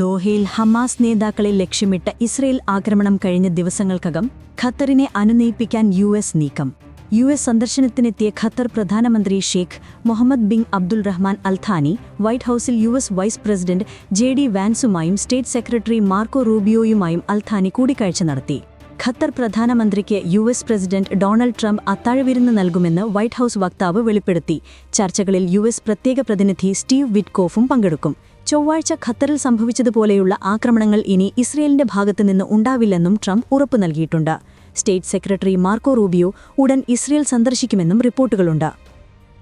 ദോഹയിൽ ഹമാസ് നേതാക്കളെ ലക്ഷ്യമിട്ട ഇസ്രയേൽ ആക്രമണം കഴിഞ്ഞ ദിവസങ്ങൾക്കകം ഖത്തറിനെ അനുനയിപ്പിക്കാൻ യു എസ് നീക്കം. യു എസ് സന്ദർശനത്തിനെത്തിയ ഖത്തർ പ്രധാനമന്ത്രി Sheikh Mohammed bin Abdul Rahman Al Thani White ഹൌസിൽ U S vice president J D വാൻസുമായും state secretary Marco റൂബിയോയുമായും അൽഥാനി കൂടിക്കാഴ്ച നടത്തി. ഖത്തർ പ്രധാനമന്ത്രിക്ക് U S president Donald Trump അത്താഴവിരുന്ന് നൽകുമെന്ന് വൈറ്റ് ഹൌസ് വക്താവ് വെളിപ്പെടുത്തി. ചർച്ചകളിൽ യു എസ് പ്രത്യേക പ്രതിനിധി സ്റ്റീവ് വിറ്റ്കോഫും പങ്കെടുക്കും. ചൊവ്വാഴ്ച ഖത്തറിൽ സംഭവിച്ചതുപോലെയുള്ള ആക്രമണങ്ങൾ ഇനി ഇസ്രയേലിന്റെ ഭാഗത്തുനിന്ന് ഉണ്ടാവില്ലെന്നും ട്രംപ് ഉറപ്പു നൽകിയിട്ടുണ്ട്. സ്റ്റേറ്റ് സെക്രട്ടറി മാർക്കോ റൂബിയോ ഉടൻ ഇസ്രയേൽ സന്ദർശിക്കുമെന്നും റിപ്പോർട്ടുകളുണ്ട്.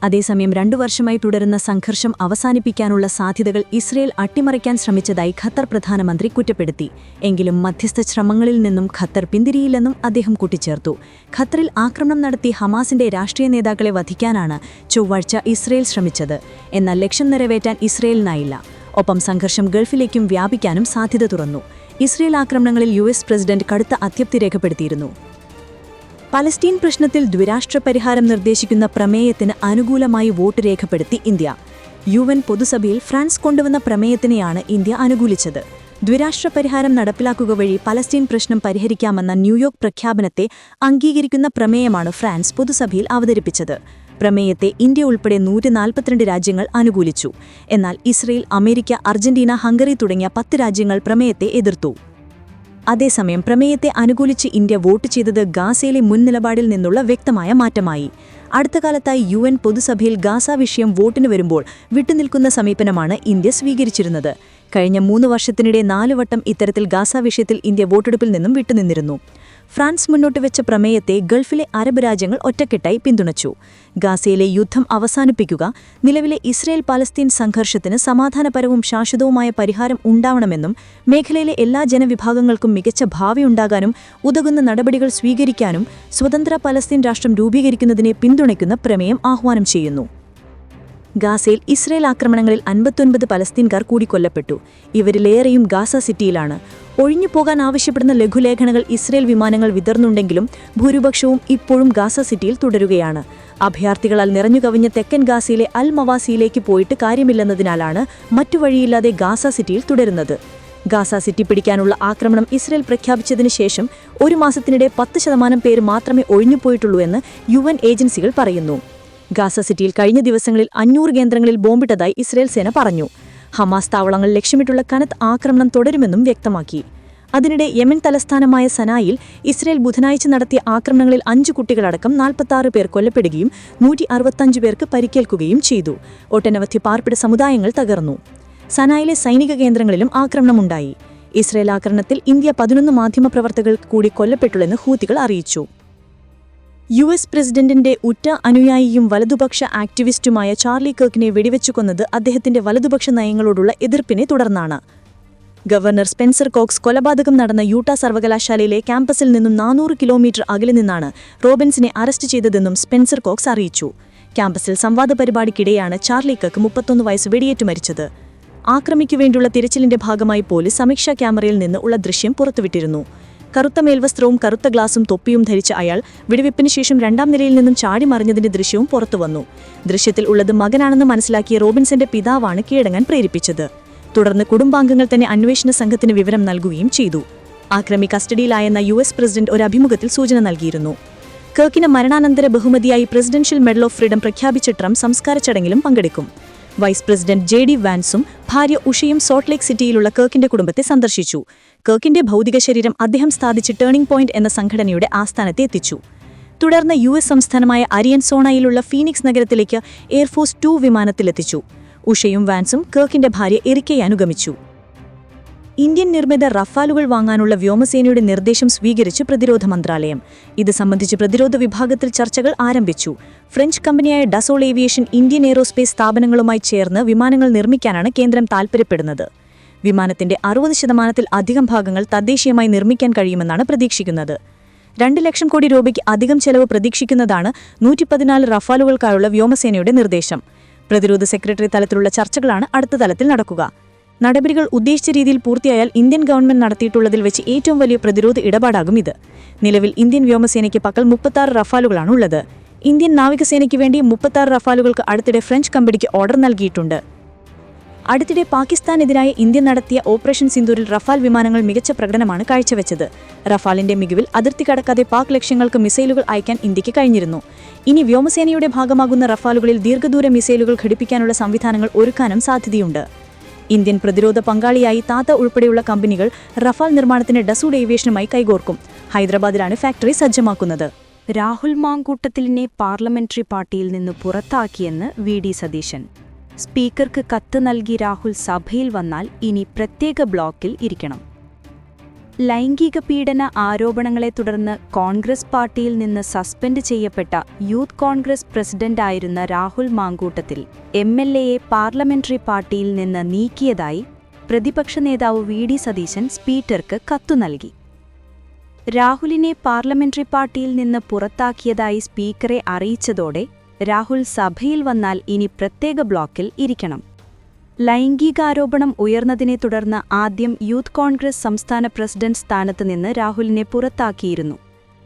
അതേസമയം രണ്ടു വർഷമായി തുടരുന്ന സംഘർഷം അവസാനിപ്പിക്കാനുള്ള സാധ്യതകൾ ഇസ്രയേൽ അട്ടിമറിക്കാൻ ശ്രമിച്ചതായി ഖത്തർ പ്രധാനമന്ത്രി കുറ്റപ്പെടുത്തി. എങ്കിലും മധ്യസ്ഥ ശ്രമങ്ങളിൽ നിന്നും ഖത്തർ പിന്തിരിയില്ലെന്നും അദ്ദേഹം കൂട്ടിച്ചേർത്തു. ഖത്തറിൽ ആക്രമണം നടത്തി ഹമാസിന്റെ രാഷ്ട്രീയ നേതാക്കളെ വധിക്കാനാണ് ചൊവ്വാഴ്ച ഇസ്രയേൽ ശ്രമിച്ചത്. എന്നാൽ ലക്ഷ്യം നിറവേറ്റാൻ ഇസ്രയേലിനായില്ല. ഒപ്പം സംഘർഷം ഗൾഫിലേക്കും വ്യാപിക്കാനും സാധ്യത തുറന്നു. ഇസ്രയേൽ ആക്രമണങ്ങളിൽ യു എസ് പ്രസിഡന്റ് കടുത്ത അതൃപ്തി രേഖപ്പെടുത്തിയിരുന്നു. പലസ്തീൻ പ്രശ്നത്തിൽ ദ്വിരാഷ്ട്ര പരിഹാരം നിർദ്ദേശിക്കുന്ന പ്രമേയത്തിന് അനുകൂലമായി വോട്ട് രേഖപ്പെടുത്തി ഇന്ത്യ. യു എൻ പൊതുസഭയിൽ ഫ്രാൻസ് കൊണ്ടുവന്ന പ്രമേയത്തിനെയാണ് ഇന്ത്യ അനുകൂലിച്ചത്. ദ്വിരാഷ്ട്ര പരിഹാരം നടപ്പിലാക്കുക വഴി പലസ്തീൻ പ്രശ്നം പരിഹരിക്കാമെന്ന ന്യൂയോർക്ക് പ്രഖ്യാപനത്തെ അംഗീകരിക്കുന്ന പ്രമേയമാണ് ഫ്രാൻസ് പൊതുസഭയിൽ അവതരിപ്പിച്ചത്. പ്രമേയത്തെ ഇന്ത്യ ഉൾപ്പെടെ നൂറ്റി നാൽപ്പത്തിരണ്ട് രാജ്യങ്ങൾ അനുകൂലിച്ചു. എന്നാൽ ഇസ്രയേൽ അമേരിക്ക അർജന്റീന ഹംഗറി തുടങ്ങിയ പത്ത് രാജ്യങ്ങൾ പ്രമേയത്തെ എതിർത്തു. അതേസമയം പ്രമേയത്തെ അനുകൂലിച്ച് ഇന്ത്യ വോട്ട് ചെയ്തത് ഗാസയിലെ മുൻ നിലപാടിൽ നിന്നുള്ള വ്യക്തമായ മാറ്റമായി. അടുത്ത കാലത്തായി യു എൻ പൊതുസഭയിൽ ഗാസ വിഷയം വോട്ടിന് വരുമ്പോൾ വിട്ടുനിൽക്കുന്ന സമീപനമാണ് ഇന്ത്യ സ്വീകരിച്ചിരുന്നത്. കഴിഞ്ഞ മൂന്ന് വർഷത്തിനിടെ നാലുവട്ടം ഇത്തരത്തിൽ ഗാസ വിഷയത്തിൽ ഇന്ത്യ വോട്ടെടുപ്പിൽ നിന്നും വിട്ടുനിന്നിരുന്നു. ഫ്രാൻസ് മുന്നോട്ട് വെച്ച പ്രമേയത്തെ ഗൾഫിലെ അറബ് രാജ്യങ്ങൾ ഒറ്റക്കെട്ടായി പിന്തുണച്ചു. ഗാസയിലെ യുദ്ധം അവസാനിപ്പിക്കുക നിലവിലെ ഇസ്രയേൽ പാലസ്തീൻ സംഘർഷത്തിന് സമാധാനപരവും ശാശ്വതവുമായ പരിഹാരം ഉണ്ടാവണമെന്നും മേഖലയിലെ എല്ലാ ജനവിഭാഗങ്ങൾക്കും മികച്ച ഭാവി ഉണ്ടാകാനും ഉതകുന്ന നടപടികൾ സ്വീകരിക്കാനും സ്വതന്ത്ര പലസ്തീൻ രാഷ്ട്രം രൂപീകരിക്കുന്നതിനെ പിന്തുണയ്ക്കുന്ന പ്രമേയം ആഹ്വാനം ചെയ്യുന്നു. ഗാസയിൽ ഇസ്രയേൽ ആക്രമണങ്ങളിൽ അൻപത്തൊൻപത് പലസ്തീൻകാർ കൂടി കൊല്ലപ്പെട്ടു ഇവരിലേറെയും ഗാസ സിറ്റിയിലാണ്. ഒഴിഞ്ഞു പോകാൻ ആവശ്യപ്പെടുന്ന ലഘുലേഖനകൾ ഇസ്രയേൽ വിമാനങ്ങൾ വിതർന്നുണ്ടെങ്കിലും ഭൂരിപക്ഷവും ഇപ്പോഴും ഗാസ സിറ്റിയിൽ തുടരുകയാണ്. അഭയാർത്ഥികളാൽ നിറഞ്ഞുകവിഞ്ഞ തെക്കൻ ഗാസയിലെ അൽ മവാസിയിലേക്ക് പോയിട്ട് കാര്യമില്ലെന്നതിനാലാണ് മറ്റു വഴിയില്ലാതെ ഗാസ സിറ്റിയിൽ തുടരുന്നത്. ഗാസ സിറ്റി പിടിക്കാനുള്ള ആക്രമണം ഇസ്രയേൽ പ്രഖ്യാപിച്ചതിന് ശേഷം ഒരു മാസത്തിനിടെ പത്ത് ശതമാനം പേര് മാത്രമേ ഒഴിഞ്ഞുപോയിട്ടുള്ളൂ എന്ന് യു ഏജൻസികൾ പറയുന്നു. ഗാസ സിറ്റിയിൽ കഴിഞ്ഞ ദിവസങ്ങളിൽ അഞ്ഞൂറ് കേന്ദ്രങ്ങളിൽ ബോംബിട്ടതായി ഇസ്രയേൽ സേന പറഞ്ഞു. ഹമാസ് താവളങ്ങൾ ലക്ഷ്യമിട്ടുള്ള കനത്ത് ആക്രമണം തുടരുമെന്നും വ്യക്തമാക്കി. അതിനിടെ യമൻ തലസ്ഥാനമായ സനായിൽ ഇസ്രയേൽ ബുധനാഴ്ച നടത്തിയ ആക്രമണങ്ങളിൽ അഞ്ച് കുട്ടികളടക്കം നാൽപ്പത്തി പേർ കൊല്ലപ്പെടുകയും നൂറ്റി അറുപത്തഞ്ച് പേർക്ക് പരിക്കേൽക്കുകയും ചെയ്തു. ഒട്ടനവധി പാർപ്പിട സമുദായങ്ങൾ തകർന്നു. സനായിലെ സൈനിക കേന്ദ്രങ്ങളിലും ആക്രമണമുണ്ടായി. ഇസ്രയേൽ ആക്രമണത്തിൽ ഇന്ത്യ പതിനൊന്ന് മാധ്യമപ്രവർത്തകർ കൂടി കൊല്ലപ്പെട്ടുള്ളെന്ന് ഹൂത്തികൾ അറിയിച്ചു. യു എസ് പ്രസിഡന്റിന്റെ ഉറ്റ അനുയായിയും വലതുപക്ഷ ആക്ടിവിസ്റ്റുമായ ചാർലി കർക്കിനെ വെടിവെച്ചു കൊന്നത് അദ്ദേഹത്തിന്റെ വലതുപക്ഷ നയങ്ങളോടുള്ള എതിർപ്പിനെ തുടർന്നാണ്. ഗവർണർ സ്പെൻസർ കോക്സ് കൊലപാതകം നടന്ന യൂട്ട സർവകലാശാലയിലെ ക്യാമ്പസിൽ നിന്നും നാനൂറ് കിലോമീറ്റർ അകലെ നിന്നാണ് റോബിൻസിനെ അറസ്റ്റ് ചെയ്തതെന്നും സ്പെൻസർ കോക്സ് അറിയിച്ചു. ക്യാമ്പസിൽ സംവാദ പരിപാടിക്കിടെയാണ് ചാർലി കക്ക് മുപ്പത്തൊന്ന് വയസ്സ് വെടിയേറ്റു മരിച്ചത്. ആക്രമിക്കുവേണ്ടിയുള്ള തിരച്ചിലിന്റെ ഭാഗമായി പോലീസ് സമീക്ഷാ ക്യാമറയിൽ നിന്ന് ഉള്ള ദൃശ്യം പുറത്തുവിട്ടിരുന്നു. കറുത്ത മേൽവസ്ത്രവും കറുത്ത ഗ്ലാസും തൊപ്പിയും ധരിച്ച അയാൾ വെടിവെപ്പിന് ശേഷം രണ്ടാം നിലയിൽ നിന്നും ചാടി മറിഞ്ഞതിന്റെ ദൃശ്യവും പുറത്തുവന്നു ദൃശ്യത്തിൽ ഉള്ളത് മകനാണെന്ന് മനസ്സിലാക്കിയ റോബിൻസന്റെ പിതാവാണ് കീഴടങ്ങാൻ പ്രേരിപ്പിച്ചത്. തുടർന്ന് കുടുംബാംഗങ്ങൾ തന്നെ അന്വേഷണ സംഘത്തിന് വിവരം നൽകുകയും ചെയ്തു. ആക്രമി കസ്റ്റഡിയിലായെന്ന യു എസ് പ്രസിഡന്റ് ഒരു അഭിമുഖത്തിൽ സൂചന നൽകിയിരുന്നു. കേക്കിന് മരണാനന്തര ബഹുമതിയായി പ്രസിഡൻഷ്യൽ മെഡൽ ഓഫ് ഫ്രീഡം പ്രഖ്യാപിച്ച ട്രംപ് സംസ്കാര ചടങ്ങിലും പങ്കെടുക്കും. വൈസ് പ്രസിഡന്റ് ജെ ഡി വാൻസും ഭാര്യ ഉഷയും സോൾട്ട് ലേക്ക് സിറ്റിയിലുള്ള കേക്കിന്റെ കുടുംബത്തെ സന്ദർശിച്ചു. കേക്കിന്റെ ഭൗതിക ശരീരം അദ്ദേഹം സ്ഥാപിച്ച് ടേണിംഗ് പോയിന്റ് എന്ന സംഘടനയുടെ ആസ്ഥാനത്തെ എത്തിച്ചു. തുടർന്ന് യു എസ് സംസ്ഥാനമായ അരിയൻസോണയിലുള്ള ഫീനിക്സ് നഗരത്തിലേക്ക് എയർഫോഴ്സ് ടു വിമാനത്തിലെത്തിച്ചു. ഉഷയും വാൻസും കേക്കിന്റെ ഭാര്യ എറിക്കയെ അനുഗമിച്ചു. ഇന്ത്യൻ നിർമ്മിത റഫാലുകൾ വാങ്ങാനുള്ള വ്യോമസേനയുടെ നിർദ്ദേശം സ്വീകരിച്ച് പ്രതിരോധ മന്ത്രാലയം. ഇത് സംബന്ധിച്ച് പ്രതിരോധ വിഭാഗത്തിൽ ചർച്ചകൾ ആരംഭിച്ചു. ഫ്രഞ്ച് കമ്പനിയായ ഡസോൾ ഏവിയേഷൻ ഇന്ത്യൻ എയ്റോസ്പേസ് സ്ഥാപനങ്ങളുമായി ചേർന്ന് വിമാനങ്ങൾ നിർമ്മിക്കാനാണ് കേന്ദ്രം താൽപ്പര്യപ്പെടുന്നത് വിമാനത്തിന്റെ അറുപത് ശതമാനത്തിൽ അധികം ഭാഗങ്ങൾ തദ്ദേശീയമായി നിർമ്മിക്കാൻ കഴിയുമെന്നാണ് പ്രതീക്ഷിക്കുന്നത്. രണ്ട് ലക്ഷം കോടി രൂപയ്ക്ക് അധികം ചെലവ് പ്രതീക്ഷിക്കുന്നതാണ് നൂറ്റിപ്പതിനാല് റഫാലുകൾക്കായുള്ള വ്യോമസേനയുടെ നിർദ്ദേശം. പ്രതിരോധ സെക്രട്ടറി തലത്തിലുള്ള ചർച്ചകളാണ് അടുത്ത തലത്തിൽ നടക്കുക. നടപടികൾ ഉദ്ദേശിച്ച രീതിയിൽ പൂർത്തിയായാൽ ഇന്ത്യൻ ഗവൺമെന്റ് നടത്തിയിട്ടുള്ളതിൽ വെച്ച് ഏറ്റവും വലിയ പ്രതിരോധ ഇടപാടാകും ഇത്. നിലവിൽ ഇന്ത്യൻ വ്യോമസേനയ്ക്ക് പക്കൽ മുപ്പത്താറ് റഫാലുകളാണ് ഉള്ളത് ഇന്ത്യൻ നാവികസേനയ്ക്ക് വേണ്ടി മുപ്പത്താറ് റഫാലുകൾക്ക് അടുത്തിടെ ഫ്രഞ്ച് കമ്പനിക്ക് ഓർഡർ നൽകിയിട്ടുണ്ട്. അടുത്തിടെ പാകിസ്ഥാനെതിരായ ഇന്ത്യ നടത്തിയ ഓപ്പറേഷൻ സിന്ദൂരിൽ റഫാൽ വിമാനങ്ങൾ മികച്ച പ്രകടനമാണ് കാഴ്ചവെച്ചത്. റഫാലിന്റെ മികവിൽ അതിർത്തി കടക്കാതെ പാക് ലക്ഷ്യങ്ങൾക്ക് മിസൈലുകൾ അയക്കാൻ ഇന്ത്യയ്ക്ക് കഴിഞ്ഞിരുന്നു. ഇനി വ്യോമസേനയുടെ ഭാഗമാകുന്ന റഫാലുകളിൽ ദീർഘദൂര മിസൈലുകൾ ഘടിപ്പിക്കാനുള്ള സംവിധാനങ്ങൾ ഒരുക്കാനും സാധ്യതയുണ്ട്. ഇന്ത്യൻ പ്രതിരോധ പങ്കാളിയായി താത്ത ഉൾപ്പെടെയുള്ള കമ്പനികൾ റഫാൽ നിർമ്മാണത്തിന് ഡസൂഡ് ഏവിയേഷനുമായി കൈകോർക്കും. ഹൈദരാബാദിലാണ് ഫാക്ടറി സജ്ജമാക്കുന്നത്. രാഹുൽ മാങ്കൂട്ടത്തിലിനെ പാർലമെന്ററി പാർട്ടിയിൽ നിന്ന് പുറത്താക്കിയെന്ന് വി ഡി സതീശൻ. സ്പീക്കർക്ക് കത്ത് നൽകി രാഹുൽ സഭയിൽ വന്നാൽ ഇനി പ്രത്യേക ബ്ലോക്കിൽ ഇരിക്കണം. ലൈംഗിക പീഡന ആരോപണങ്ങളെ തുടർന്ന് കോൺഗ്രസ് പാർട്ടിയിൽ നിന്ന് സസ്പെൻഡ് ചെയ്യപ്പെട്ട യൂത്ത് കോൺഗ്രസ് പ്രസിഡന്റായിരുന്ന രാഹുൽ മാങ്കൂട്ടത്തിൽ എം എൽ എയെ പാർലമെന്ററി പാർട്ടിയിൽ നിന്ന് നീക്കിയതായി പ്രതിപക്ഷ നേതാവ് വി ഡി സതീശൻ സ്പീക്കർക്ക് കത്തു നൽകി. രാഹുലിനെ പാർലമെന്ററി പാർട്ടിയിൽ നിന്ന് പുറത്താക്കിയതായി സ്പീക്കറെ അറിയിച്ചതോടെ രാഹുൽ സഭയിൽ വന്നാൽ ഇനി പ്രത്യേക ബ്ലോക്കിൽ ഇരിക്കണം. ലൈംഗികാരോപണം ഉയർന്നതിനെ തുടർന്ന് ആദ്യം യൂത്ത് കോൺഗ്രസ് സംസ്ഥാന പ്രസിഡന്റ് സ്ഥാനത്ത് നിന്ന് രാഹുലിനെ പുറത്താക്കിയിരുന്നു.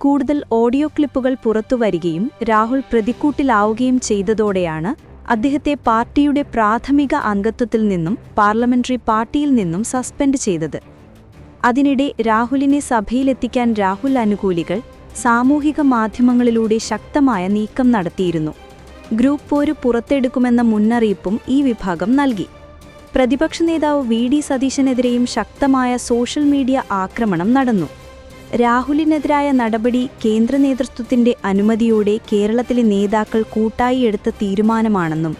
കൂടുതൽ ഓഡിയോ ക്ലിപ്പുകൾ പുറത്തുവരികയും രാഹുൽ പ്രതിക്കൂട്ടിലാവുകയും ചെയ്തതോടെയാണ് അദ്ദേഹത്തെ പാർട്ടിയുടെ പ്രാഥമിക അംഗത്വത്തിൽ നിന്നും പാർലമെന്ററി പാർട്ടിയിൽ നിന്നും സസ്പെൻഡ് ചെയ്തത്. അതിനിടെ രാഹുലിനെ സഭയിലെത്തിക്കാൻ രാഹുൽ അനുകൂലികൾ സാമൂഹിക മാധ്യമങ്ങളിലൂടെ ശക്തമായ നീക്കം നടത്തിയിരുന്നു. ഗ്രൂപ്പ് പോര് പുറത്തെടുക്കുമെന്ന മുന്നറിയിപ്പും ഈ വിഭാഗം നൽകി. പ്രതിപക്ഷ നേതാവ് വി ഡി സതീശനെതിരെയും ശക്തമായ സോഷ്യൽ മീഡിയ ആക്രമണം നടന്നു. രാഹുലിനെതിരായ നടപടി കേന്ദ്ര നേതൃത്വത്തിന്റെ അനുമതിയോടെ കേരളത്തിലെ നേതാക്കൾ കൂട്ടായി എടുത്ത തീരുമാനമാണെന്നും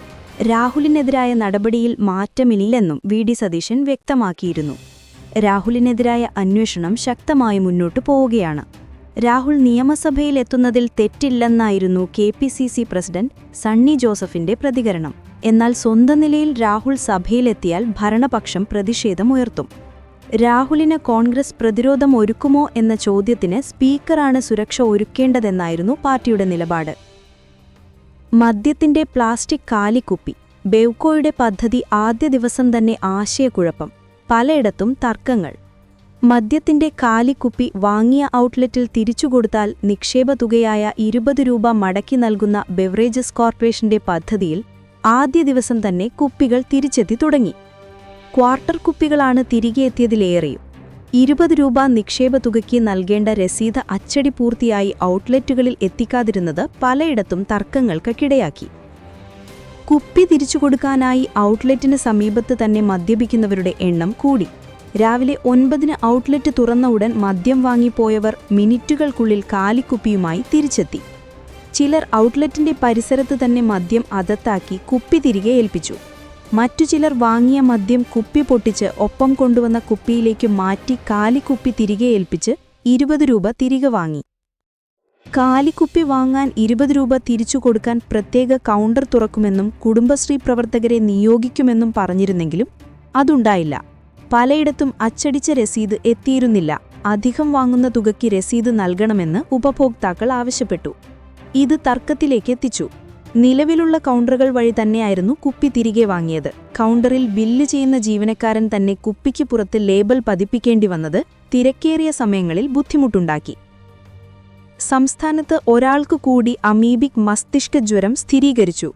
രാഹുലിനെതിരായ നടപടിയിൽ മാറ്റമില്ലെന്നും വി ഡി സതീശൻ വ്യക്തമാക്കിയിരുന്നു. രാഹുലിനെതിരായ അന്വേഷണം ശക്തമായി മുന്നോട്ടു പോവുകയാണ്. രാഹുൽ നിയമസഭയിലെത്തുന്നതിൽ തെറ്റില്ലെന്നായിരുന്നു K P C C president Sunny ജോസഫിന്റെ പ്രതികരണം. എന്നാൽ സ്വന്തം നിലയിൽ രാഹുൽ സഭയിലെത്തിയാൽ ഭരണപക്ഷം പ്രതിഷേധമുയർത്തും. രാഹുലിന് കോൺഗ്രസ് പ്രതിരോധം ഒരുക്കുമോ എന്ന ചോദ്യത്തിന് സ്പീക്കറാണ് സുരക്ഷ ഒരുക്കേണ്ടതെന്നായിരുന്നു പാർട്ടിയുടെ നിലപാട്. മദ്യത്തിന്റെ പ്ലാസ്റ്റിക് കാലിക്കുപ്പി ബെവ്കോയുടെ പദ്ധതി ആദ്യ ദിവസം തന്നെ ആശയക്കുഴപ്പം പലയിടത്തും തർക്കങ്ങൾ. മദ്യത്തിന്റെ കാലിക്കുപ്പി വാങ്ങിയ ഔട്ട്ലെറ്റിൽ തിരിച്ചുകൊടുത്താൽ നിക്ഷേപ തുകയായ ഇരുപത് രൂപ മടക്കി നൽകുന്ന ബെവറേജസ് കോർപ്പറേഷന്റെ പദ്ധതിയിൽ ആദ്യ ദിവസം തന്നെ കുപ്പികൾ തിരിച്ചെത്തി തുടങ്ങി. ക്വാർട്ടർ കുപ്പികളാണ് തിരികെ എത്തിയതിലേറെയും. ഇരുപത് രൂപ നിക്ഷേപ തുകയ്ക്ക് നൽകേണ്ട രസീത് അച്ചടി പൂർത്തിയായി ഔട്ട്ലെറ്റുകളിൽ എത്തിക്കാതിരുന്നത് പലയിടത്തും തർക്കങ്ങൾക്കിടയാക്കി കുപ്പി തിരിച്ചു കൊടുക്കാനായി ഔട്ട്ലെറ്റിന് സമീപത്ത് തന്നെ മദ്യപിക്കുന്നവരുടെ എണ്ണം കൂടി. രാവിലെ ഒൻപതിന് ഔട്ട്ലെറ്റ് തുറന്ന ഉടൻ മദ്യം വാങ്ങിപ്പോയവർ മിനിറ്റുകൾക്കുള്ളിൽ കാലിക്കുപ്പിയുമായി തിരിച്ചെത്തി. ചിലർ ഔട്ട്ലെറ്റിന്റെ പരിസരത്ത് തന്നെ മദ്യം അതത്താക്കി കുപ്പി തിരികെ ഏൽപ്പിച്ചു. മറ്റു ചിലർ വാങ്ങിയ മദ്യം കുപ്പി പൊട്ടിച്ച് ഒപ്പം കൊണ്ടുവന്ന കുപ്പിയിലേക്ക് മാറ്റി കാലിക്കുപ്പി തിരികെ ഏൽപ്പിച്ച് ഇരുപത് രൂപ തിരികെ വാങ്ങി. കാലിക്കുപ്പി വാങ്ങാൻ ഇരുപത് രൂപ തിരിച്ചു കൊടുക്കാൻ പ്രത്യേക കൗണ്ടർ തുറക്കുമെന്നും കുടുംബശ്രീ പ്രവർത്തകരെ നിയോഗിക്കുമെന്നും പറഞ്ഞിരുന്നെങ്കിലും അതുണ്ടായില്ല. പലയിടത്തും അച്ചടിച്ച രസീത് എത്തിയിരുന്നില്ല. അധികം വാങ്ങുന്ന തുകയ്ക്ക് രസീത് നൽകണമെന്ന് ഉപഭോക്താക്കൾ ആവശ്യപ്പെട്ടു. ഇത് തർക്കത്തിലേക്ക് എത്തിച്ചു. നിലവിലുള്ള കൗണ്ടറുകൾ വഴി തന്നെയായിരുന്നു കുപ്പി തിരികെ വാങ്ങിയത്. കൗണ്ടറിൽ ബില്ല് ചെയ്യുന്ന ജീവനക്കാരൻ തന്നെ കുപ്പിക്ക് പുറത്ത് ലേബൽ പതിപ്പിക്കേണ്ടി വന്നത് തിരക്കേറിയ സമയങ്ങളിൽ ബുദ്ധിമുട്ടുണ്ടാക്കി. സംസ്ഥാനത്ത് ഒരാൾക്കു കൂടി അമീബിക് മസ്തിഷ്ക ജ്വരം സ്ഥിരീകരിച്ചു.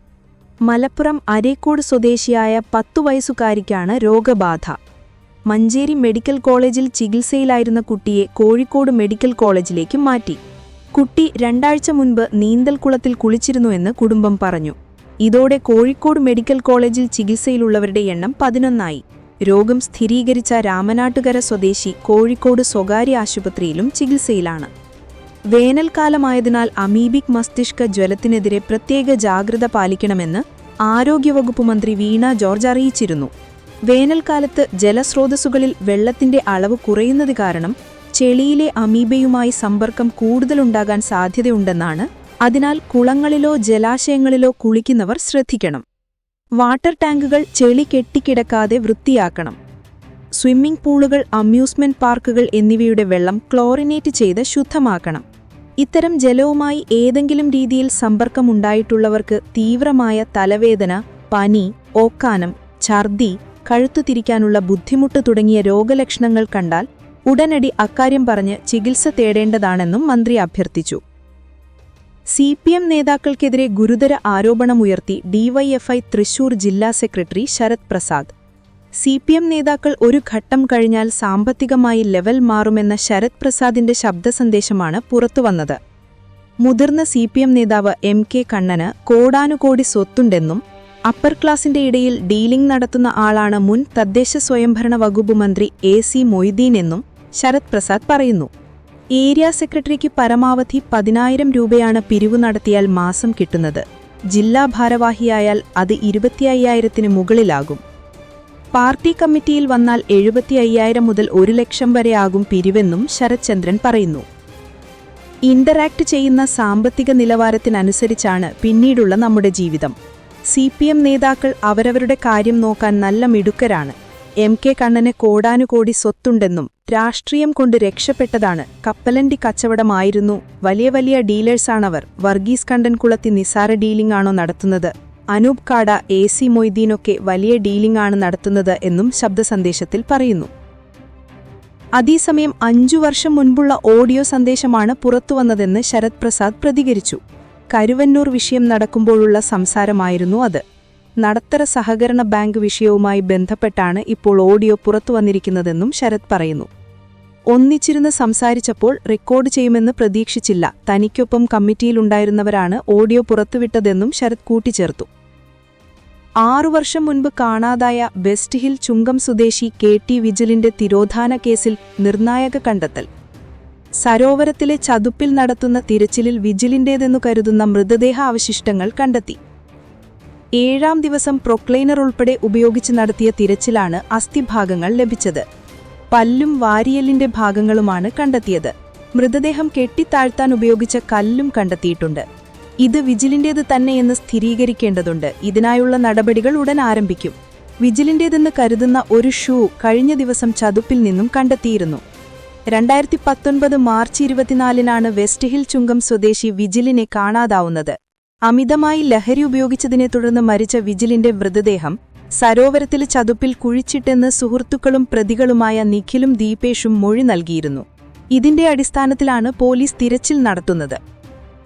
മലപ്പുറം അരേക്കോട് സ്വദേശിയായ പത്തു വയസ്സുകാരിക്കാണ് രോഗബാധ. മഞ്ചേരി മെഡിക്കൽ കോളേജിൽ ചികിത്സയിലായിരുന്ന കുട്ടിയെ കോഴിക്കോട് മെഡിക്കൽ കോളേജിലേക്ക് മാറ്റി. കുട്ടി രണ്ടാഴ്ച മുൻപ് നീന്തൽക്കുളത്തിൽ കുളിച്ചിരുന്നുവെന്ന് കുടുംബം പറഞ്ഞു. ഇതോടെ കോഴിക്കോട് മെഡിക്കൽ കോളേജിൽ ചികിത്സയിലുള്ളവരുടെ എണ്ണം പതിനൊന്നായി. രോഗം സ്ഥിരീകരിച്ച രാമനാട്ടുകര സ്വദേശി കോഴിക്കോട് സ്വകാര്യ ആശുപത്രിയിലും ചികിത്സയിലാണ്. വേനൽക്കാലമായതിനാൽ അമീബിക് മസ്തിഷ്ക ജ്വലത്തിനെതിരെ പ്രത്യേക ജാഗ്രത പാലിക്കണമെന്ന് ആരോഗ്യവകുപ്പ് മന്ത്രി വീണ ജോർജ് അറിയിച്ചിരുന്നു. വേനൽക്കാലത്ത് ജലസ്രോതസ്സുകളിൽ വെള്ളത്തിന്റെ അളവ് കുറയുന്നത് കാരണം ചെളിയിലെ അമീബയുമായി സമ്പർക്കം കൂടുതലുണ്ടാകാൻ സാധ്യതയുണ്ടെന്നാണ്. അതിനാൽ കുളങ്ങളിലോ ജലാശയങ്ങളിലോ കുളിക്കുന്നവർ ശ്രദ്ധിക്കണം. വാട്ടർ ടാങ്കുകൾ ചെളി കെട്ടിക്കിടക്കാതെ വൃത്തിയാക്കണം. സ്വിമ്മിംഗ് പൂളുകൾ അമ്യൂസ്മെന്റ് പാർക്കുകൾ എന്നിവയുടെ വെള്ളം ക്ലോറിനേറ്റ് ചെയ്ത് ശുദ്ധമാക്കണം. ഇത്തരം ജലവുമായി ഏതെങ്കിലും രീതിയിൽ സമ്പർക്കമുണ്ടായിട്ടുള്ളവർക്ക് തീവ്രമായ തലവേദന പനി ഓക്കാനം ഛർദി കഴുത്തു തിരിക്കാനുള്ള ബുദ്ധിമുട്ട് തുടങ്ങിയ രോഗലക്ഷണങ്ങൾ കണ്ടാൽ ഉടനടി അക്കാര്യം പറഞ്ഞ് ചികിത്സ തേടേണ്ടതാണെന്നും മന്ത്രി അഭ്യർത്ഥിച്ചു. സി പി എം നേതാക്കൾക്കെതിരെ ഗുരുതര ആരോപണമുയർത്തി ഡിവൈഎഫ്ഐ തൃശൂർ ജില്ലാ secretary Sarath Prasad. C P M നേതാക്കൾ ഒരു ഘട്ടം കഴിഞ്ഞാൽ സാമ്പത്തികമായി ലെവൽ മാറുമെന്ന ശരത് പ്രസാദിന്റെ ശബ്ദസന്ദേശമാണ് പുറത്തുവന്നത്. മുതിർന്ന സി പി എം നേതാവ് എം കെ കണ്ണന് കോടാനുകോടി സ്വത്തുണ്ടെന്നും അപ്പർ ക്ലാസിന്റെ ഇടയിൽ ഡീലിംഗ് നടത്തുന്ന ആളാണ് മുൻ തദ്ദേശ സ്വയംഭരണ വകുപ്പ് മന്ത്രി എ സി മൊയ്തീൻ എന്നും ശരത് പ്രസാദ് പറയുന്നു. ഏരിയ സെക്രട്ടറിക്ക് പരമാവധി പതിനായിരം രൂപയാണ് പിരിവ് നടത്തിയാൽ മാസം കിട്ടുന്നത്. ജില്ലാ ഭാരവാഹിയായാൽ അത് ഇരുപത്തി അയ്യായിരത്തിന് മുകളിലാകും. പാർട്ടി കമ്മിറ്റിയിൽ വന്നാൽ എഴുപത്തി അയ്യായിരം മുതൽ ഒരു ലക്ഷം വരെ ആകും പിരിവെന്നും ശരത്ചന്ദ്രൻ പറയുന്നു. ഇന്ററാക്ട് ചെയ്യുന്ന സാമ്പത്തിക നിലവാരത്തിനനുസരിച്ചാണ് പിന്നീടുള്ള നമ്മുടെ ജീവിതം. സി പി എം നേതാക്കൾ അവരവരുടെ കാര്യം നോക്കാൻ നല്ല മിടുക്കരാണ്. എം കെ കണ്ണന് കോടാനുകോടി സ്വത്തുണ്ടെന്നും രാഷ്ട്രീയം കൊണ്ട് രക്ഷപ്പെട്ടതാണ്. കപ്പലണ്ടി കച്ചവടമായിരുന്നു. വലിയ വലിയ ഡീലേഴ്സാണവർ. വർഗീസ് കണ്ടൻകുളത്തി നിസാര ഡീലിംഗ് ആണോ നടത്തുന്നത്? അനൂപ് കാട എ സി മൊയ്തീനൊക്കെ വലിയ ഡീലിംഗ് ആണ് നടത്തുന്നത് എന്നും ശബ്ദസന്ദേശത്തിൽ പറയുന്നു. അതേസമയം അഞ്ചു വർഷം മുൻപുള്ള ഓഡിയോ സന്ദേശമാണ് പുറത്തുവന്നതെന്ന് ശരത് പ്രസാദ് പ്രതികരിച്ചു. കരുവന്നൂർ വിഷയം നടക്കുമ്പോഴുള്ള സംസാരമായിരുന്നു അത്. നടത്തര സഹകരണ ബാങ്ക് വിഷയവുമായി ബന്ധപ്പെട്ടാണ് ഇപ്പോൾ ഓഡിയോ പുറത്തുവന്നിരിക്കുന്നതെന്നും ശരത് പറയുന്നു. ഒന്നിച്ചിരുന്ന് സംസാരിച്ചപ്പോൾ റെക്കോർഡ് ചെയ്യുമെന്ന് പ്രതീക്ഷിച്ചില്ല. തനിക്കൊപ്പം കമ്മിറ്റിയിലുണ്ടായിരുന്നവരാണ് ഓഡിയോ പുറത്തുവിട്ടതെന്നും ശരത് കൂട്ടിച്ചേർത്തു. ആറു വർഷം മുൻപ് കാണാതായ വെസ്റ്റ് ഹിൽ ചുങ്കം സ്വദേശി കെ ടി വിജിലിന്റെ തിരോധാന കേസിൽ നിർണായക കണ്ടെത്തൽ. സരോവരത്തിലെ ചതുപ്പിൽ നടത്തുന്ന തിരച്ചിലിൽ വിജിലിന്റേതെന്നു കരുതുന്ന മൃതദേഹ അവശിഷ്ടങ്ങൾ കണ്ടെത്തി. ഏഴാം ദിവസം പ്രൊക്ലൈനർ ഉൾപ്പെടെ ഉപയോഗിച്ച് നടത്തിയ തിരച്ചിലാണ് അസ്ഥിഭാഗങ്ങൾ ലഭിച്ചത്. പല്ലും വാരിയലിന്റെ ഭാഗങ്ങളുമാണ് കണ്ടെത്തിയത്. മൃതദേഹം കെട്ടിത്താഴ്ത്താൻ ഉപയോഗിച്ച കല്ലും കണ്ടെത്തിയിട്ടുണ്ട്. ഇത് വിജിലിന്റേത് തന്നെയെന്ന് സ്ഥിരീകരിക്കേണ്ടതുണ്ട്. ഇതിനായുള്ള നടപടികൾ ഉടൻ ആരംഭിക്കും. വിജിലിന്റേതെന്ന് കരുതുന്ന ഒരു ഷൂ കഴിഞ്ഞ ദിവസം ചതുപ്പിൽ നിന്നും കണ്ടെത്തിയിരുന്നു. രണ്ടായിരത്തി പത്തൊൻപത് മാർച്ച് ഇരുപത്തിനാലിനാണ് വെസ്റ്റ് ഹിൽ ചുങ്കം സ്വദേശി വിജിലിനെ കാണാതാവുന്നത്. അമിതമായി ലഹരി ഉപയോഗിച്ചതിനെ തുടർന്ന് മരിച്ച വിജിലിന്റെ മൃതദേഹം സരോവരത്തിലെ ചതുപ്പിൽ കുഴിച്ചിട്ടെന്ന് സുഹൃത്തുക്കളും പ്രതികളുമായ നിഖിലും ദീപേഷും മൊഴി നൽകിയിരുന്നു. ഇതിന്റെ അടിസ്ഥാനത്തിലാണ് പോലീസ് തിരച്ചിൽ നടത്തുന്നത്.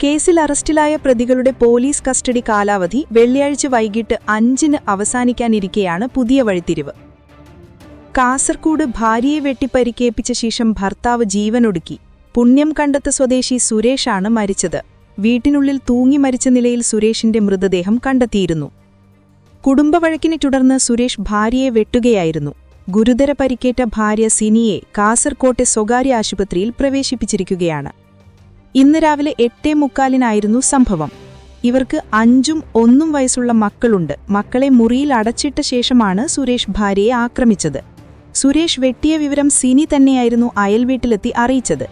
കേസിൽ അറസ്റ്റിലായ പ്രതികളുടെ പോലീസ് കസ്റ്റഡി കാലാവധി വെള്ളിയാഴ്ച വൈകിട്ട് അഞ്ചിന് അവസാനിക്കാനിരിക്കെയാണ് പുതിയ വഴിത്തിരിവ്. കാസർകോട് ഭാര്യയെ വെട്ടിപ്പരിക്കേൽപ്പിച്ച ശേഷം ഭർത്താവ് ജീവനൊടുക്കി. പുണ്യം കണ്ടെത്ത സ്വദേശി സുരേഷാണ് മരിച്ചത്. വീട്ടിനുള്ളിൽ തൂങ്ങി മരിച്ച നിലയിൽ സുരേഷിന്റെ മൃതദേഹം കണ്ടെത്തിയിരുന്നു. കുടുംബവഴക്കിനെ തുടർന്ന് സുരേഷ് ഭാര്യയെ വെട്ടുകയായിരുന്നു. ഗുരുതര പരിക്കേറ്റ ഭാര്യ സിനിയെ കാസർകോട്ടെ സ്വകാര്യ ആശുപത്രിയിൽ പ്രവേശിപ്പിച്ചിരിക്കുകയാണ്. ഇന്ന് രാവിലെ എട്ടേ മുക്കാലിനായിരുന്നു സംഭവം. ഇവർക്ക് അഞ്ചും ഒന്നും വയസ്സുള്ള മക്കളുണ്ട്. മക്കളെ മുറിയിൽ അടച്ചിട്ട ശേഷമാണ് സുരേഷ് ഭാര്യയെ ആക്രമിച്ചത്. സുരേഷ് വെട്ടിയ വിവരം സിനി തന്നെയായിരുന്നു അയൽവീട്ടിലെത്തി അറിയിച്ചത്.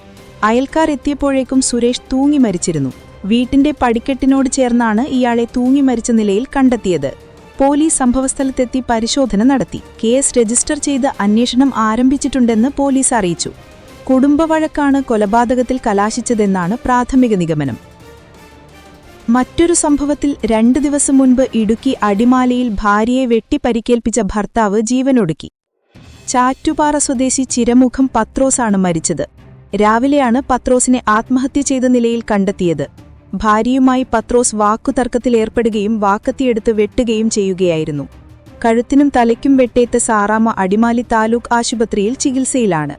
അയൽക്കാർ എത്തിയപ്പോഴേക്കും സുരേഷ് തൂങ്ങി മരിച്ചിരുന്നു. വീട്ടിന്റെ പടിക്കെട്ടിനോട് ചേർന്നാണ് ഇയാളെ തൂങ്ങി മരിച്ച നിലയിൽ കണ്ടെത്തിയത്. പോലീസ് സംഭവസ്ഥലത്തെത്തി പരിശോധന നടത്തി. കേസ് രജിസ്റ്റർ ചെയ്ത് അന്വേഷണം ആരംഭിച്ചിട്ടുണ്ടെന്ന് പോലീസ് അറിയിച്ചു. കുടുംബവഴക്കാണ് കൊലപാതകത്തിൽ കലാശിച്ചതെന്നാണ് പ്രാഥമിക നിഗമനം. മറ്റൊരു സംഭവത്തിൽ രണ്ട് ദിവസം മുൻപ് ഇടുക്കി അടിമാലിയിൽ ഭാര്യയെ വെട്ടിപ്പരിക്കേൽപ്പിച്ച ഭർത്താവ് ജീവനൊടുക്കി. ചാറ്റുപാറ സ്വദേശി ചിരമുഖം പത്രോസാണ് മരിച്ചത്. രാവിലെയാണ് പത്രോസിനെ ആത്മഹത്യ ചെയ്ത നിലയിൽ കണ്ടെത്തിയത്. ഭാര്യയുമായി പത്രോസ് വാക്കുതർക്കത്തിലേർപ്പെടുകയും വാക്കത്തിയെടുത്ത് വെട്ടുകയും ചെയ്യുകയായിരുന്നു. കഴുത്തിനും തലയ്ക്കും വെട്ടേറ്റ സാറാമ അടിമാലി താലൂക്ക് ആശുപത്രിയിൽ ചികിത്സയിലാണ്.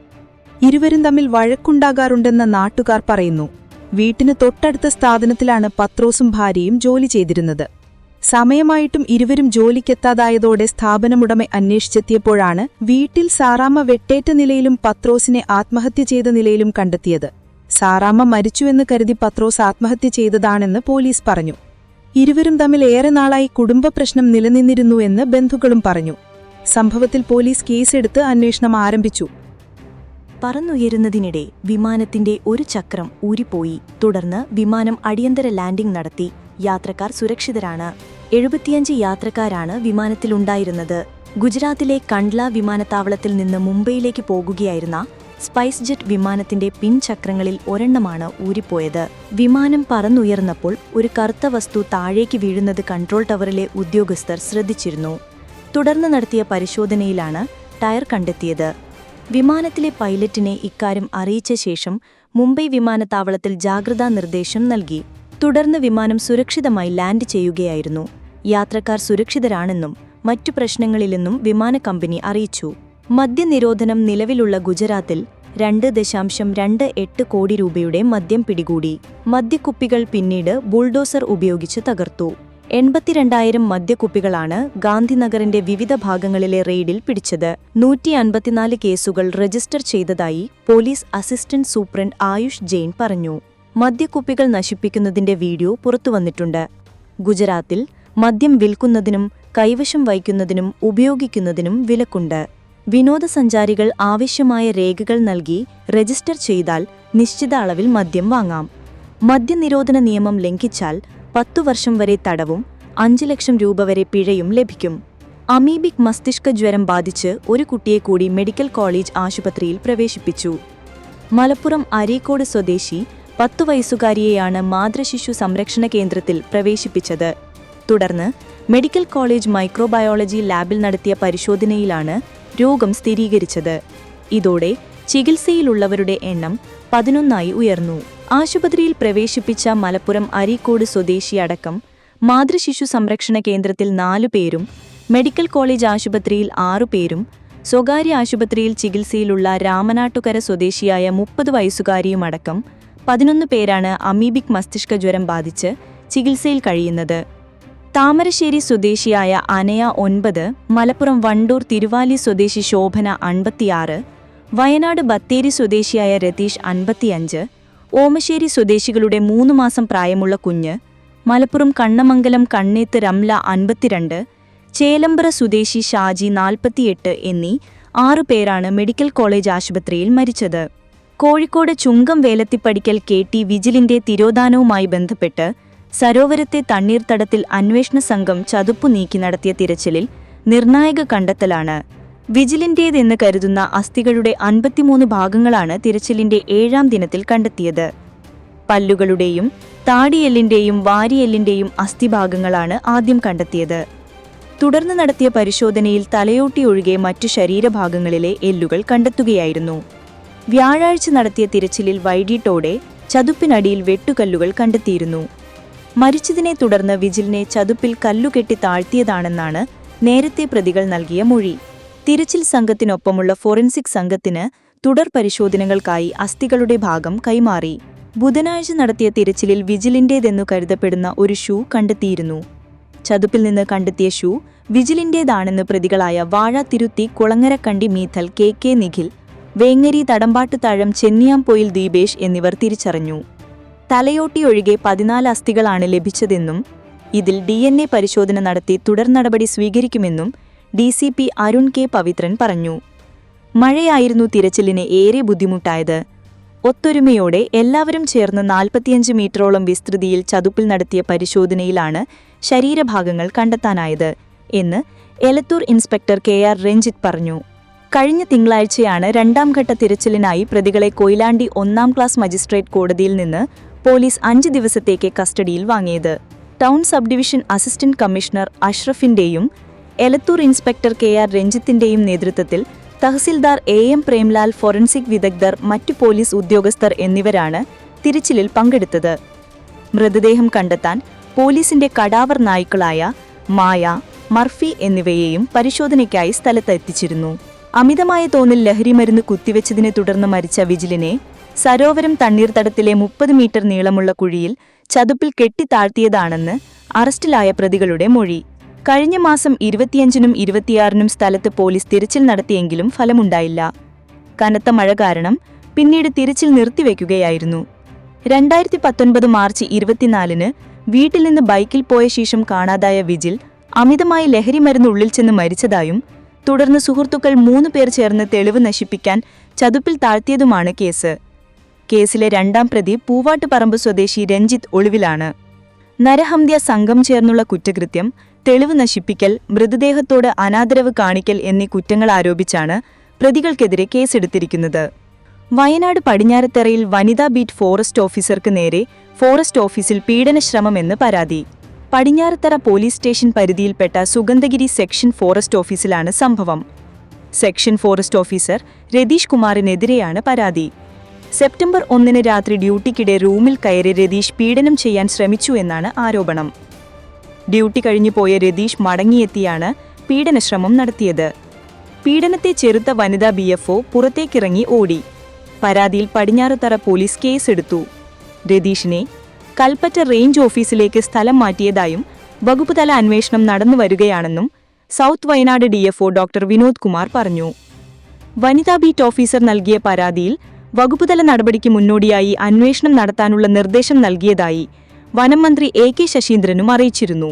ഇരുവരും തമ്മിൽ വഴക്കുണ്ടാകാറുണ്ടെന്ന നാട്ടുകാർ പറയുന്നു. വീട്ടിന് തൊട്ടടുത്ത സ്ഥാപനത്തിലാണ് പത്രോസും ഭാര്യയും ജോലി ചെയ്തിരുന്നത്. സമയമായിട്ടും ഇരുവരും ജോലിക്കെത്താതായതോടെ സ്ഥാപനമുടമ അന്വേഷിച്ചെത്തിയപ്പോഴാണ് വീട്ടിൽ സാറാമ്മ വെട്ടേറ്റ നിലയിലും പത്രോസിനെ ആത്മഹത്യ ചെയ്ത നിലയിലും കണ്ടെത്തിയത്. സാറാമ്മ മരിച്ചുവെന്ന് കരുതി പത്രോസ് ആത്മഹത്യ ചെയ്തതാണെന്ന് പോലീസ് പറഞ്ഞു. ഇരുവരും തമ്മിൽ ഏറെ നാളായി കുടുംബ പ്രശ്നം നിലനിന്നിരുന്നുവെന്ന് ബന്ധുക്കളും പറഞ്ഞു. സംഭവത്തിൽ പോലീസ് കേസെടുത്ത് അന്വേഷണം ആരംഭിച്ചു. പറന്നുയരുന്നതിനിടെ വിമാനത്തിന്റെ ഒരു ചക്രം ഊരിപ്പോയി. തുടർന്ന് വിമാനം അടിയന്തര ലാൻഡിംഗ് നടത്തി. യാത്രക്കാർ സുരക്ഷിതരാണ്. എഴുപത്തിയഞ്ച് യാത്രക്കാരാണ് വിമാനത്തിലുണ്ടായിരുന്നത്. ഗുജറാത്തിലെ കണ്ട്ല വിമാനത്താവളത്തിൽ നിന്ന് മുംബൈയിലേക്ക് പോകുകയായിരുന്ന സ്പൈസ് ജെറ്റ് വിമാനത്തിന്റെ പിൻചക്രങ്ങളിൽ ഒരെണ്ണമാണ് ഊരിപ്പോയത്. വിമാനം പറന്നുയർന്നപ്പോൾ ഒരു കറുത്ത വസ്തു താഴേക്ക് വീഴുന്നത് കൺട്രോൾ ടവറിലെ ഉദ്യോഗസ്ഥർ ശ്രദ്ധിച്ചിരുന്നു. തുടർന്ന് നടത്തിയ പരിശോധനയിലാണ് ടയർ കണ്ടെത്തിയത്. വിമാനത്തിലെ പൈലറ്റിനെ ഇക്കാര്യം അറിയിച്ച ശേഷം മുംബൈ വിമാനത്താവളത്തിൽ ജാഗ്രതാ നിർദ്ദേശം നൽകി. തുടർന്ന് വിമാനം സുരക്ഷിതമായി ലാൻഡ് ചെയ്യുകയായിരുന്നു. യാത്രക്കാർ സുരക്ഷിതരാണെന്നും മറ്റു പ്രശ്നങ്ങളില്ലെന്നും വിമാന കമ്പനി അറിയിച്ചു. മദ്യനിരോധനം നിലവിലുള്ള ഗുജറാത്തിൽ രണ്ട് ദശാംശം രണ്ട് എട്ട് കോടി രൂപയുടെ മദ്യം പിടികൂടി. മദ്യക്കുപ്പികൾ പിന്നീട് ബുൾഡോസർ ഉപയോഗിച്ച് തകർത്തു. എൺപത്തിരണ്ടായിരം മദ്യക്കുപ്പികളാണ് ഗാന്ധിനഗറിന്റെ വിവിധ ഭാഗങ്ങളിലെ റെയ്ഡിൽ പിടിച്ചത്. നൂറ്റി അൻപത്തിനാല് കേസുകൾ രജിസ്റ്റർ ചെയ്തതായി police assistant superintendent Ayush Jain പറഞ്ഞു. മദ്യക്കുപ്പികൾ നശിപ്പിക്കുന്നതിന്റെ വീഡിയോ പുറത്തുവന്നിട്ടുണ്ട്. ഗുജറാത്തിൽ മദ്യം വിൽക്കുന്നതിനും കൈവശം വയ്ക്കുന്നതിനും ഉപയോഗിക്കുന്നതിനും വിലക്കുണ്ട്. വിനോദസഞ്ചാരികൾ ആവശ്യമായ രേഖകൾ നൽകി രജിസ്റ്റർ ചെയ്താൽ നിശ്ചിത അളവിൽ മദ്യം വാങ്ങാം. മദ്യനിരോധന നിയമം ലംഘിച്ചാൽ പത്തു വർഷം വരെ തടവും അഞ്ച് ലക്ഷം രൂപ വരെ പിഴയും ലഭിക്കും. അമീബിക് മസ്തിഷ്ക ജ്വരം ബാധിച്ച് ഒരു കുട്ടിയെ കൂടി മെഡിക്കൽ കോളേജ് ആശുപത്രിയിൽ പ്രവേശിപ്പിച്ചു. മലപ്പുറം അരീക്കോട് സ്വദേശി പത്തു വയസ്സുകാരിയെയാണ് മാതൃശിശു സംരക്ഷണ കേന്ദ്രത്തിൽ പ്രവേശിപ്പിച്ചത്. തുടർന്ന് മെഡിക്കൽ കോളേജ് മൈക്രോബയോളജി ലാബിൽ നടത്തിയ പരിശോധനയിലാണ് രോഗം സ്ഥിരീകരിച്ചത്. ഇതോടെ ചികിത്സയിലുള്ളവരുടെ എണ്ണം പതിനൊന്നായി ഉയർന്നു. ആശുപത്രിയിൽ പ്രവേശിപ്പിച്ച മലപ്പുറം അരീക്കോട് സ്വദേശിയടക്കം മാതൃശിശു സംരക്ഷണ കേന്ദ്രത്തിൽ നാലു പേരും മെഡിക്കൽ കോളേജ് ആശുപത്രിയിൽ ആറുപേരും സ്വകാര്യ ആശുപത്രിയിൽ ചികിത്സയിലുള്ള രാമനാട്ടുകര സ്വദേശിയായ മുപ്പത് വയസ്സുകാരിയുമടക്കം പതിനൊന്ന് പേരാണ് അമീബിക് മസ്തിഷ്ക ജ്വരം ബാധിച്ച് ചികിത്സയിൽ കഴിയുന്നത്. താമരശ്ശേരി സ്വദേശിയായ അനയ ഒൻപത് മലപ്പുറം വണ്ടൂർ തിരുവാലി സ്വദേശി ശോഭന അൻപത്തിയാറ് വയനാട് ബത്തേരി സ്വദേശിയായ രതീഷ് അൻപത്തിയഞ്ച് ഓമശ്ശേരി സ്വദേശികളുടെ മൂന്ന് മാസം പ്രായമുള്ള കുഞ്ഞ് മലപ്പുറം കണ്ണമംഗലം കണ്ണേത്ത് രംല അൻപത്തിരണ്ട് ചേലമ്പ്ര സ്വദേശി ഷാജി നാൽപ്പത്തിയെട്ട് എന്നീ ആറു പേരാണ് മെഡിക്കൽ കോളേജ് ആശുപത്രിയിൽ മരിച്ചത്. കോഴിക്കോട് ചുങ്കം വേലത്തിപ്പടിക്കൽ കെ ടി വിജിലിന്റെ തിരോധാനവുമായി ബന്ധപ്പെട്ട് സരോവരത്തെ തണ്ണീർത്തടത്തിൽ അന്വേഷണ സംഘം ചതുപ്പു നീക്കി നടത്തിയ തിരച്ചിലിൽ നിർണായക കണ്ടെത്തലാണ്. വിജിലിന്റേതെന്ന് കരുതുന്ന അസ്ഥികളുടെ അൻപത്തിമൂന്ന് ഭാഗങ്ങളാണ് തിരച്ചിലിന്റെ ഏഴാം ദിനത്തിൽ കണ്ടെത്തിയത്. പല്ലുകളുടെയും താടിയെല്ലിന്റെയും വാരിയെല്ലിന്റെയും അസ്ഥിഭാഗങ്ങളാണ് ആദ്യം കണ്ടെത്തിയത്. തുടർന്ന് നടത്തിയ പരിശോധനയിൽ തലയോട്ടി ഒഴികെ മറ്റു ശരീരഭാഗങ്ങളിലെ എല്ലുകൾ കണ്ടെത്തുകയായിരുന്നു. വ്യാഴാഴ്ച നടത്തിയ തിരച്ചിലിൽ വൈകിട്ടോടെ ചതുപ്പിനടിയിൽ വെട്ടുകല്ലുകൾ കണ്ടെത്തിയിരുന്നു. മരിച്ചതിനെ തുടർന്ന് വിജിലിനെ ചതുപ്പിൽ കല്ലുകെട്ടി താഴ്ത്തിയതാണെന്നാണ് നേരത്തെ പ്രതികൾ നൽകിയ മൊഴി. തിരച്ചിൽ സംഘത്തിനൊപ്പമുള്ള ഫോറൻസിക് സംഘത്തിന് തുടർ പരിശോധനകൾക്കായി അസ്ഥികളുടെ ഭാഗം കൈമാറി. ബുധനാഴ്ച നടത്തിയ തിരച്ചിലിൽ വിജിലിന്റേതെന്നു കരുതപ്പെടുന്ന ഒരു ഷൂ കണ്ടെത്തിയിരുന്നു. ചതുപ്പിൽ നിന്ന് കണ്ടെത്തിയ ഷൂ വിജിലിന്റേതാണെന്ന് പ്രതികളായ വാഴ തിരുത്തി കുളങ്ങരക്കണ്ടി മീഥൽ കെ കെ നിഖിൽ വേങ്ങരി തടമ്പാട്ടുതാഴം ചെന്നിയാംപൊയിൽ ദീപേഷ് എന്നിവർ തിരിച്ചറിഞ്ഞു. തലയോട്ടി ഒഴികെ പതിനാല് അസ്ഥികളാണ് ലഭിച്ചതെന്നും ഇതിൽ ഡി എൻ എ പരിശോധന നടത്തി തുടർ നടപടി സ്വീകരിക്കുമെന്നും D C P Arun K Pavithran പറഞ്ഞു. മഴയായിരുന്നു തിരച്ചിലിന് ഏറെ ബുദ്ധിമുട്ടായത്. ഒത്തൊരുമയോടെ എല്ലാവരും ചേർന്ന് നാൽപ്പത്തിയഞ്ച് മീറ്ററോളം വിസ്തൃതിയിൽ ചതുപ്പിൽ നടത്തിയ പരിശോധനയിലാണ് ശരീരഭാഗങ്ങൾ കണ്ടെത്താനായത് എന്ന് Elathur inspector K R Ranjith പറഞ്ഞു. കഴിഞ്ഞ തിങ്കളാഴ്ചയാണ് രണ്ടാം ഘട്ട തിരച്ചിലിനായി പ്രതികളെ കൊയിലാണ്ടി ഒന്നാം ക്ലാസ് മജിസ്ട്രേറ്റ് കോടതിയിൽ നിന്ന് പോലീസ് അഞ്ച് ദിവസത്തേക്ക് കസ്റ്റഡിയിൽ വാങ്ങിയത്. Town sub division assistant commissioner അഷ്റഫിന്റെയും Elathur inspector K R രഞ്ജിത്തിന്റെയും നേതൃത്വത്തിൽ tahsildar A M Premlal forensic വിദഗ്ധർ മറ്റു പോലീസ് ഉദ്യോഗസ്ഥർ എന്നിവരാണ് തിരച്ചിലിൽ പങ്കെടുത്തത്. മൃതദേഹം കണ്ടെത്താൻ പോലീസിന്റെ കടാവർ നായ്ക്കളായ മായ മർഫി എന്നിവയെയും പരിശോധനയ്ക്കായി സ്ഥലത്തെത്തിച്ചിരുന്നു. അമിതമായ തോതിൽ ലഹരിമരുന്ന് കുത്തിവെച്ചതിനെ തുടർന്ന് മരിച്ച വിജിലിനെ സരോവരം തണ്ണീർത്തടത്തിലെ മുപ്പത് മീറ്റർ നീളമുള്ള കുഴിയിൽ ചതുപ്പിൽ കെട്ടിത്താഴ്ത്തിയതാണെന്ന് അറസ്റ്റിലായ പ്രതികളുടെ മൊഴി. കഴിഞ്ഞ മാസം ഇരുപത്തിയഞ്ചിനും ഇരുപത്തിയാറിനും സ്ഥലത്ത് പോലീസ് തിരച്ചിൽ നടത്തിയെങ്കിലും ഫലമുണ്ടായില്ല. കനത്ത മഴ കാരണം പിന്നീട് തിരച്ചിൽ നിർത്തിവെക്കുകയായിരുന്നു. രണ്ടായിരത്തി പത്തൊൻപത് മാർച്ച് ഇരുപത്തിനാലിന് വീട്ടിൽ നിന്ന് ബൈക്കിൽ പോയ ശേഷം കാണാതായ വിജിൽ അമിതമായി ലഹരിമരുന്ന് ഉള്ളിൽ ചെന്ന് മരിച്ചതായും തുടർന്ന് സുഹൃത്തുക്കൾ മൂന്ന് പേർ ചേർന്ന് തെളിവ് നശിപ്പിക്കാൻ ചതുപ്പിൽ താഴ്ത്തിയതുമാണ് കേസ്. കേസിലെ രണ്ടാം പ്രതി പൂവാട്ടുപറമ്പ് സ്വദേശി രഞ്ജിത്ത് ഒളിവിലാണ്. നരഹന്ത്യ സംഘം ചേർന്നുള്ള കുറ്റകൃത്യം തെളിവ് നശിപ്പിക്കൽ മൃതദേഹത്തോട് അനാദരവ് കാണിക്കൽ എന്നീ കുറ്റങ്ങൾ ആരോപിച്ചാണ് പ്രതികൾക്കെതിരെ കേസെടുത്തിരിക്കുന്നത്. വയനാട് പടിഞ്ഞാറത്തറയിൽ വനിതാ ബീറ്റ് ഫോറസ്റ്റ് ഓഫീസർക്ക് നേരെ ഫോറസ്റ്റ് ഓഫീസിൽ പീഡനശ്രമമെന്ന് പരാതി. പടിഞ്ഞാറത്തറ പോലീസ് സ്റ്റേഷൻ പരിധിയിൽപ്പെട്ട സുഗന്ധഗിരി സെക്ഷൻ ഫോറസ്റ്റ് ഓഫീസിലാണ് സംഭവം. സെക്ഷൻ ഫോറസ്റ്റ് ഓഫീസർ രതീഷ് കുമാറിനെതിരെയാണ് പരാതി. സെപ്റ്റംബർ ഒന്നിന് രാത്രി ഡ്യൂട്ടിക്കിടെ റൂമിൽ കയറി രതീഷ് പീഡനം ചെയ്യാൻ ശ്രമിച്ചു എന്നാണ് ആരോപണം. ഡ്യൂട്ടി കഴിഞ്ഞു പോയ രതീഷ് മടങ്ങിയെത്തിയാണ് പീഡനശ്രമം നടത്തിയത്. പീഡനത്തെ ചെറുത്ത വനിതാ ബി എഫ് ഒ പുറത്തേക്കിറങ്ങി ഓടി. പരാതിയിൽ പടിഞ്ഞാറുതറ പോലീസ് കേസെടുത്തു. രതീഷിനെ കൽപ്പറ്റ റേഞ്ച് ഓഫീസിലേക്ക് സ്ഥലം മാറ്റിയതായും വകുപ്പുതല അന്വേഷണം നടന്നു വരികയാണെന്നും south Wayanad DFO doctor Vinod Kumar പറഞ്ഞു. വനിതാ ബീറ്റ് ഓഫീസർ നൽകിയ പരാതിയിൽ വകുപ്പുതല നടപടിക്ക് മുന്നോടിയായി അന്വേഷണം നടത്താനുള്ള നിർദ്ദേശം നൽകിയതായി വനം മന്ത്രി എ കെ ശശീന്ദ്രനും അറിയിച്ചിരുന്നു.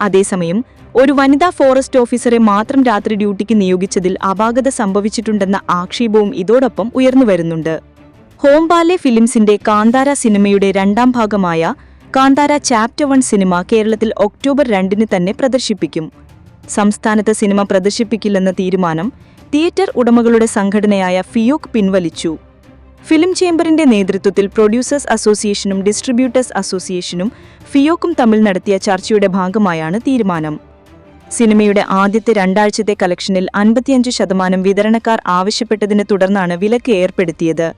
അതേസമയം ഒരു വനിതാ ഫോറസ്റ്റ് ഓഫീസറെ മാത്രം രാത്രി ഡ്യൂട്ടിക്ക് നിയോഗിച്ചതിൽ അപാകത സംഭവിച്ചിട്ടുണ്ടെന്ന ആക്ഷേപവും ഇതോടൊപ്പം ഉയർന്നുവരുന്നുണ്ട് ഹോംബാലെ ഫിലിംസിന്റെ കാന്താര സിനിമയുടെ രണ്ടാം ഭാഗമായ കാന്താര ചാപ്റ്റർ വൺ സിനിമ കേരളത്തിൽ ഒക്ടോബർ രണ്ടിന് തന്നെ പ്രദർശിപ്പിക്കും. സംസ്ഥാനത്ത് സിനിമ പ്രദർശിപ്പിക്കില്ലെന്ന തീരുമാനം തിയേറ്റർ ഉടമകളുടെ സംഘടനയായ ഫിയോക് പിൻവലിച്ചു. ഫിലിം ചേംബറിന്റെ നേതൃത്വത്തിൽ പ്രൊഡ്യൂസേഴ്സ് അസോസിയേഷനും ഡിസ്ട്രിബ്യൂട്ടേഴ്സ് അസോസിയേഷനും ഫിയോക്കും തമ്മിൽ നടത്തിയ ചർച്ചയുടെ ഭാഗമായാണ് തീരുമാനം. സിനിമയുടെ ആദ്യത്തെ രണ്ടാഴ്ചത്തെ കളക്ഷനിൽ അൻപത്തിയഞ്ച് ശതമാനം വിതരണക്കാർ ആവശ്യപ്പെട്ടതിനെ തുടർന്നാണ് വിലക്ക് ഏർപ്പെടുത്തിയത്.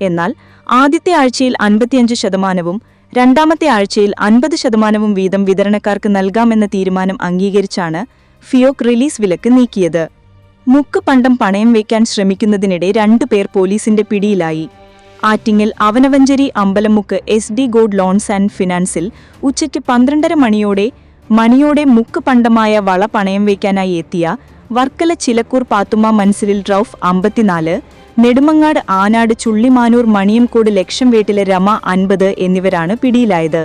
എന്നാൽ ആദ്യത്തെ ആഴ്ചയിൽ അൻപത്തിയഞ്ച് ശതമാനവും രണ്ടാമത്തെ ആഴ്ചയിൽ അൻപത് ശതമാനവും വീതം വിതരണക്കാർക്ക് നൽകാമെന്ന തീരുമാനം അംഗീകരിച്ചാണ് ഫിയോക് റിലീസ് വിലക്ക് നീക്കിയത്. മുക്ക് പണ്ടം പണയം വയ്ക്കാൻ ശ്രമിക്കുന്നതിനിടെ രണ്ടുപേർ പോലീസിന്റെ പിടിയിലായി. Attingal Avanavancherry Ambalamukku S D gold loans and ഫിനാൻസിൽ ഉച്ചയ്ക്ക് പന്ത്രണ്ടര മണിയോടെ മണിയോടെ മുക്ക് പണ്ടമായ വള പണയം വയ്ക്കാനായി എത്തിയ വർക്കല ചിലക്കൂർ പാത്തുമ്മ മൻസിലിൽ റൌഫ് അമ്പത്തിനാല് നെടുമങ്ങാട് ആനാട് ചുള്ളിമാനൂർ മണിയംകോട് ലക്ഷം വീട്ടിലെ രമ അൻപത് എന്നിവരാണ് പിടിയിലായത്.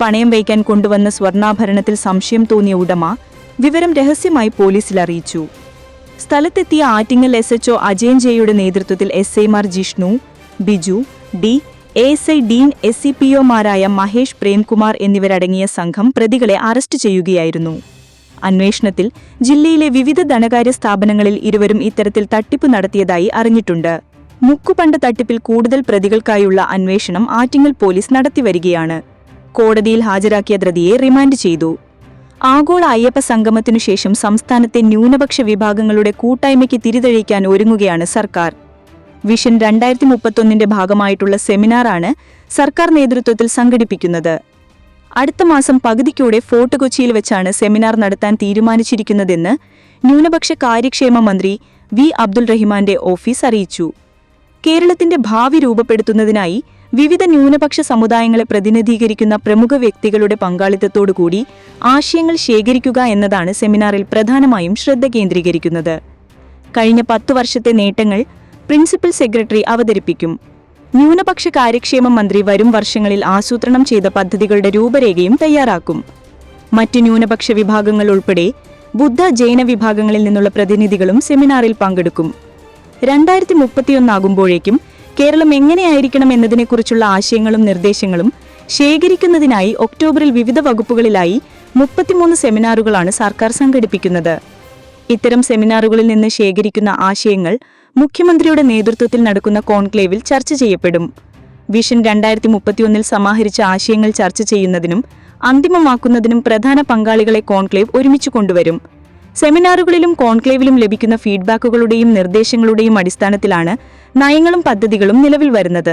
പണയം വയ്ക്കാൻ കൊണ്ടുവന്ന സ്വർണാഭരണത്തിൽ സംശയം തോന്നിയ ഉടമ വിവരം രഹസ്യമായി പോലീസിൽ അറിയിച്ചു. സ്ഥലത്തെത്തിയ ആറ്റിങ്ങൽ എസ് എച്ച്ഒ അജയൻ ജെയുടെ നേതൃത്വത്തിൽ S ഐമാർ Jishnu Biju D A S I Dean S C P ഒമാരായ Mahesh Premkumar എന്നിവരടങ്ങിയ സംഘം പ്രതികളെ അറസ്റ്റ് ചെയ്യുകയായിരുന്നു. അന്വേഷണത്തിൽ ജില്ലയിലെ വിവിധ ധനകാര്യ സ്ഥാപനങ്ങളിൽ ഇരുവരും ഇത്തരത്തിൽ തട്ടിപ്പ് നടത്തിയതായി അറിഞ്ഞിട്ടുണ്ട്. മുക്കുപണ്ട് തട്ടിപ്പിൽ കൂടുതൽ പ്രതികൾക്കായുള്ള അന്വേഷണം ആറ്റിങ്ങൽ പോലീസ് നടത്തിവരികയാണ്. കോടതിയിൽ ഹാജരാക്കിയ ധൃതിയെ റിമാൻഡ് ചെയ്തു. ആഗോള അയ്യപ്പ സംഗമത്തിനു ശേഷം സംസ്ഥാനത്തെ ന്യൂനപക്ഷ വിഭാഗങ്ങളുടെ കൂട്ടായ്മയ്ക്ക് തിരിതെളിക്കാൻ ഒരുങ്ങുകയാണ് സർക്കാർ. വിഷൻ രണ്ടായിരത്തി മുപ്പത്തൊന്നിന്റെ ഭാഗമായിട്ടുള്ള സെമിനാറാണ് സർക്കാർ നേതൃത്വത്തിൽ സംഘടിപ്പിക്കുന്നത്. അടുത്ത മാസം പകുതിക്കൂടെ ഫോർട്ട് കൊച്ചിയിൽ വെച്ചാണ് സെമിനാർ നടത്താൻ തീരുമാനിച്ചിരിക്കുന്നതെന്ന് ന്യൂനപക്ഷ കാര്യക്ഷേമ മന്ത്രി വി അബ്ദുൾ റഹിമാന്റെ ഓഫീസ് അറിയിച്ചു. കേരളത്തിന്റെ ഭാവി രൂപപ്പെടുത്തുന്നതിനായി വിവിധ ന്യൂനപക്ഷ സമുദായങ്ങളെ പ്രതിനിധീകരിക്കുന്ന പ്രമുഖ വ്യക്തികളുടെ പങ്കാളിത്തത്തോടുകൂടി ആശയങ്ങൾ ശേഖരിക്കുക എന്നതാണ് സെമിനാറിൽ പ്രധാനമായും ശ്രദ്ധ കേന്ദ്രീകരിക്കുന്നത്. കഴിഞ്ഞ പത്തു വർഷത്തെ നേട്ടങ്ങൾ പ്രിൻസിപ്പൽ സെക്രട്ടറി അവതരിപ്പിക്കും. ന്യൂനപക്ഷ കാര്യക്ഷേമ മന്ത്രി വരും വർഷങ്ങളിൽ ആസൂത്രണം ചെയ്ത പദ്ധതികളുടെ രൂപരേഖയും തയ്യാറാക്കും. മറ്റ് ന്യൂനപക്ഷ വിഭാഗങ്ങൾ ഉൾപ്പെടെ ബുദ്ധ ജൈന വിഭാഗങ്ങളിൽ നിന്നുള്ള പ്രതിനിധികളും സെമിനാറിൽ പങ്കെടുക്കും. രണ്ടായിരത്തി മുപ്പത്തിയൊന്നാകുമ്പോഴേക്കും കേരളം എങ്ങനെയായിരിക്കണം എന്നതിനെക്കുറിച്ചുള്ള ആശയങ്ങളും നിർദ്ദേശങ്ങളും ശേഖരിക്കുന്നതിനായി ഒക്ടോബറിൽ വിവിധ വകുപ്പുകളിലായി മുപ്പത്തിമൂന്ന് സെമിനാറുകളാണ് സർക്കാർ സംഘടിപ്പിക്കുന്നത്. ഇത്തരം സെമിനാറുകളിൽ നിന്ന് ശേഖരിക്കുന്ന ആശയങ്ങൾ മുഖ്യമന്ത്രിയുടെ നേതൃത്വത്തിൽ നടക്കുന്ന കോൺക്ലേവിൽ ചർച്ച ചെയ്യപ്പെടും. വിഷൻ രണ്ടായിരത്തി മുപ്പത്തിയൊന്നിൽ സമാഹരിച്ച ആശയങ്ങൾ ചർച്ച ചെയ്യുന്നതിനും അന്തിമമാക്കുന്നതിനും പ്രധാന പങ്കാളികളെ കോൺക്ലേവ് ഒരുമിച്ച് കൊണ്ടുവരും. സെമിനാറുകളിലും കോൺക്ലേവിലും ലഭിക്കുന്ന ഫീഡ്ബാക്കുകളുടെയും നിർദ്ദേശങ്ങളുടെയും അടിസ്ഥാനത്തിലാണ് നയങ്ങളും പദ്ധതികളും നിലവിൽ വരുന്നത്.